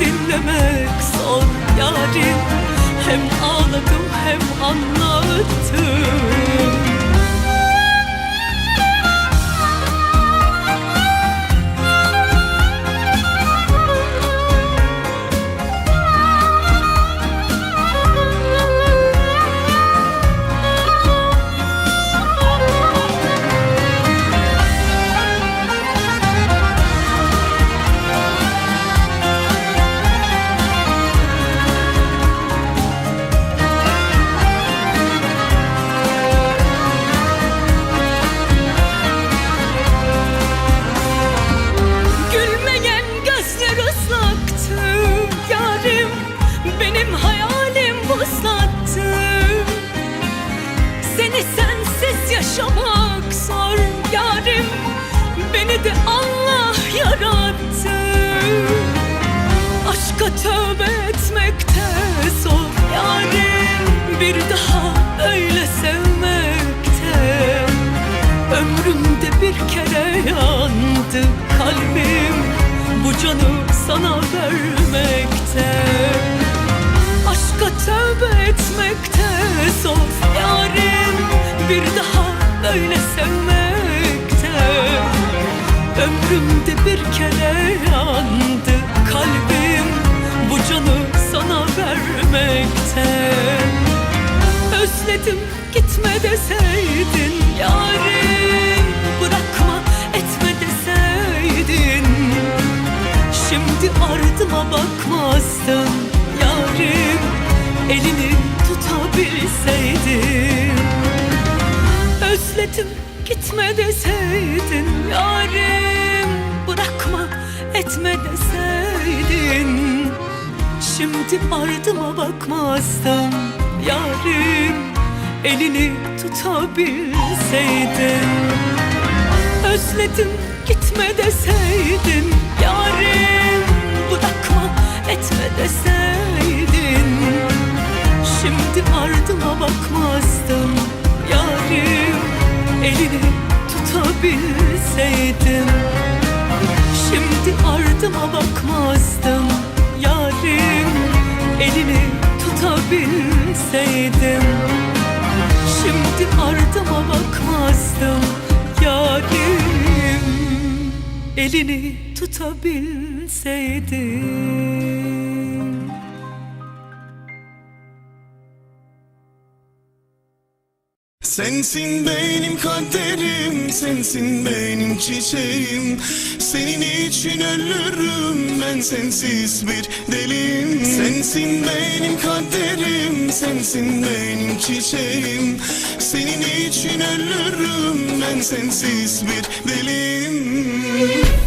dinlemek zor yarim. Hem ağladım hem anlattım bir kere yandı kalbim. Bu canı sana vermekte. Aşka tövbe etmekte zor. Yarim Bir daha böyle sevmekte. Ömrümde bir kere yandı kalbim. Bu canı sana vermekte. Özledim gitme deseydin yarim Şimdi ardıma bakmazdın yarim. Elini tutabilseydin. Özledim gitme deseydin yarim. Bırakma etme deseydin. Şimdi ardıma bakmazdım yarim. Elini tutabilseydin. Özledim gitme deseydin yarim Bırakma etme deseydin. Şimdi ardıma bakmazdım yarim Elini tutabilseydim. Şimdi ardıma bakmazdım yarim Elini tutabilseydim. Şimdi ardıma bakmazdım Elini tutabilseydim. Sensin benim kaderim, sensin benim çiçeğim. Senin için ölürüm ben sensiz bir deliyim. Sensin benim kaderim, sensin benim çiçeğim. Senin için ölürüm ben sensiz bir deliyim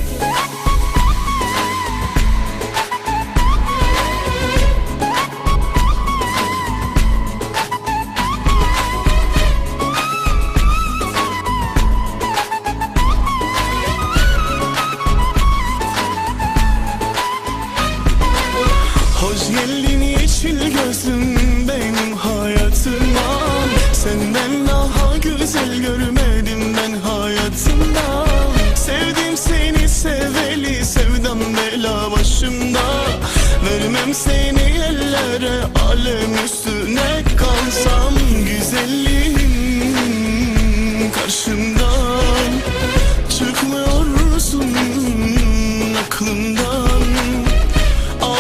Hoş geldin yeşil gözlüm benim hayatıma. Senden daha güzel görmedim ben hayatımda. Sevdim seni seveli sevdam bela başımda. Vermem seni ellere alem üstüne kalsam Güzelliğin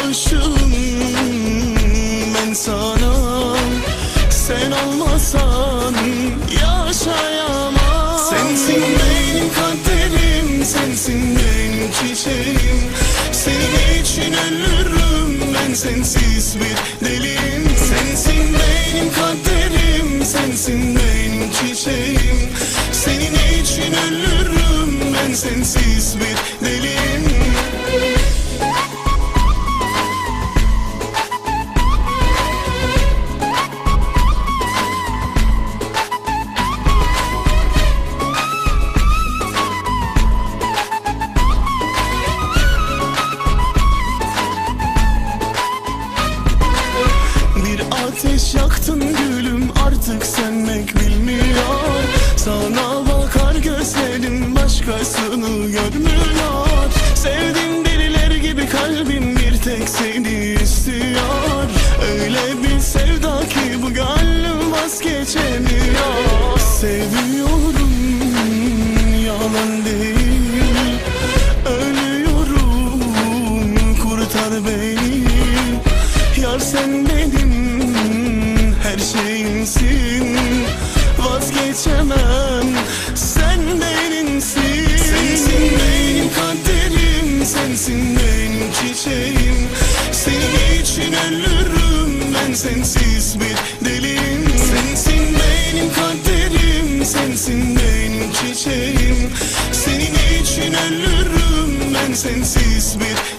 Aşığım ben sana. Sen olmasan yaşayamam. Sensin benim kaderim Sensin benim çiçeğim. Senin için ölürüm Ben sensiz bir deliyim Sensin benim kaderim Sensin benim çiçeğim. Senin için ölürüm Ben sensiz bir deliyim bir sevda ki bu gönlüm vazgeçemiyor. Seviyorum yalan değil. Ölüyorum kurtar beni. Yar sen benim her şeyimsin. Vazgeçemem sensiz bir deliyim Sensin benim kaderim Sensin benim çiçeğim. Senin için ölürüm. Ben sensiz bir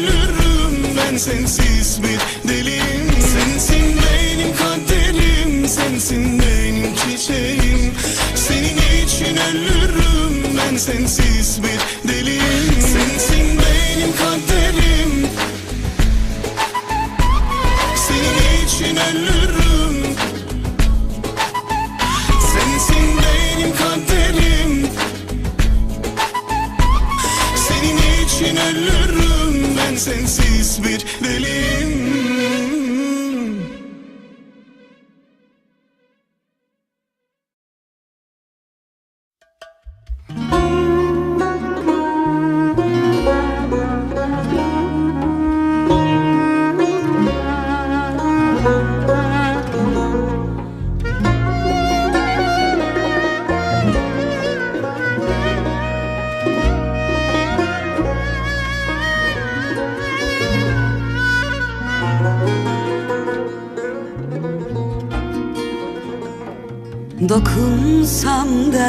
ölürüm ben sensiz bir deliyim. Sensin benim kaderim. Sensin benim çiçeğim. Senin için ölürüm ben sensiz bir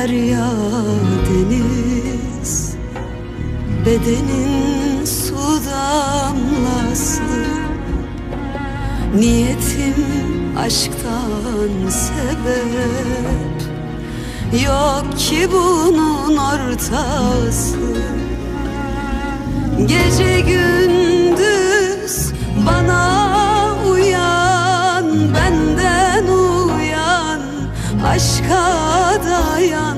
derya deniz. Bedenin su damlası. Niyetim aşktan sebep. Yok ki bunun ortası. Gece gündüz bana uyan Benden uyan. Aşka dayan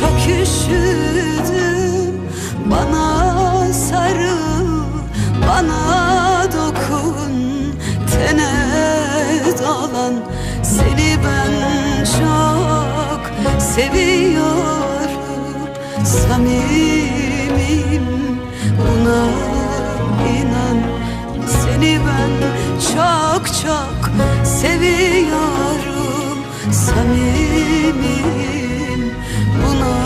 Çok üşüdüm. Bana sarıl Bana dokun. Tene dolan Seni ben çok seviyorum. Samimiyim buna inan. Seni ben çok çok seviyorum Samimiyim buna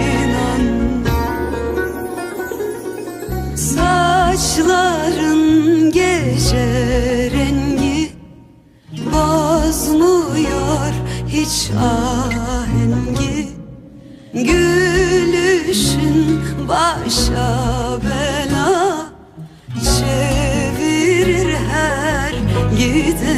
inan. Saçların gece rengi Bozmuyor hiç ahengi. Gülüşün başa bela Çevirir her gideni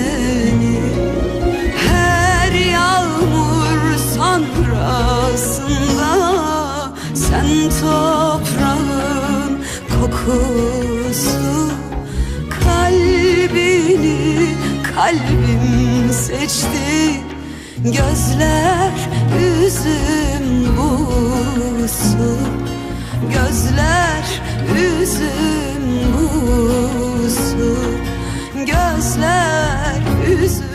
kalbim seçti. Gözler üzüm busu. Gözler üzüm busu. Gözler üzüm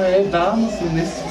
Ama ev dağılmasın nesin?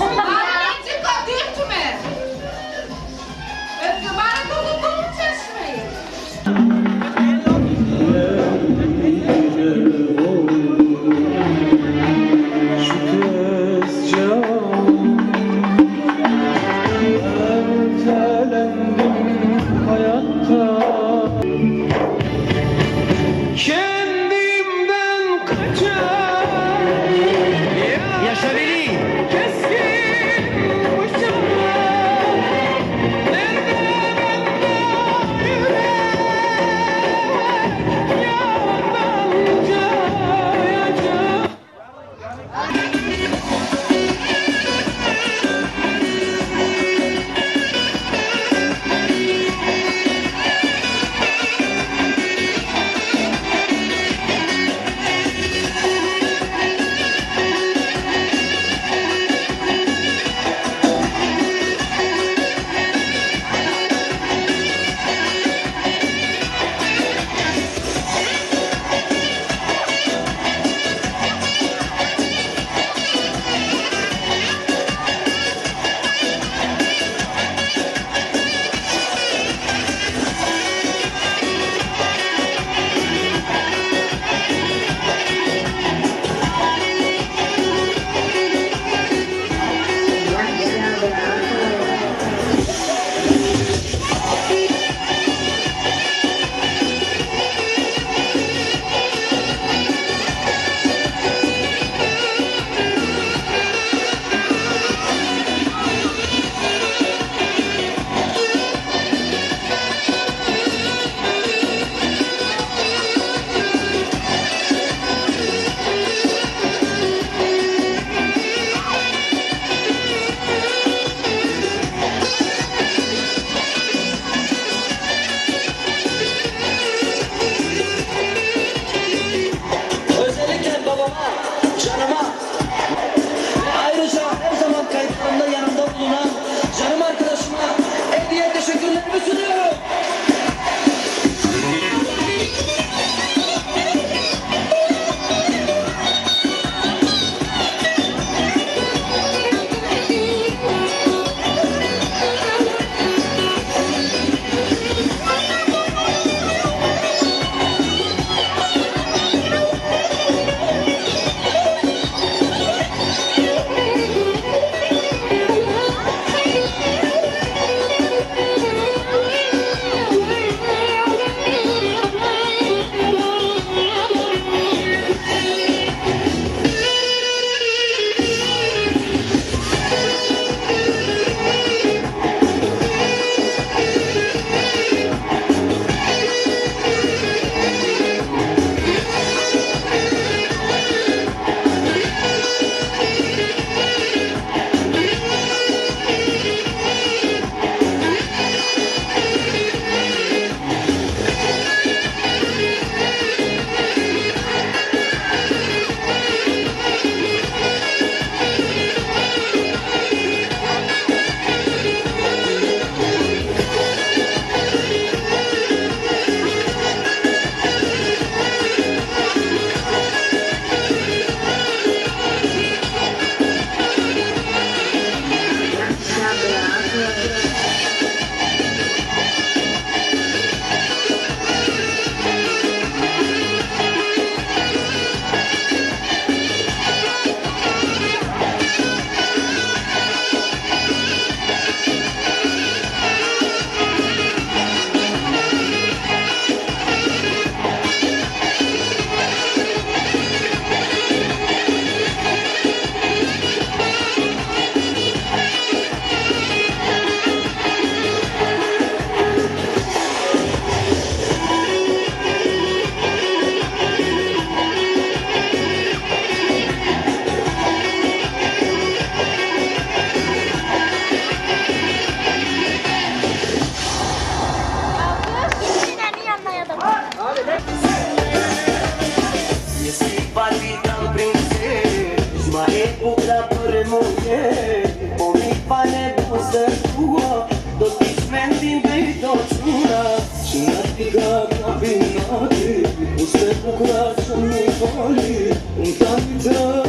Koklarsın bu fali Unutan bir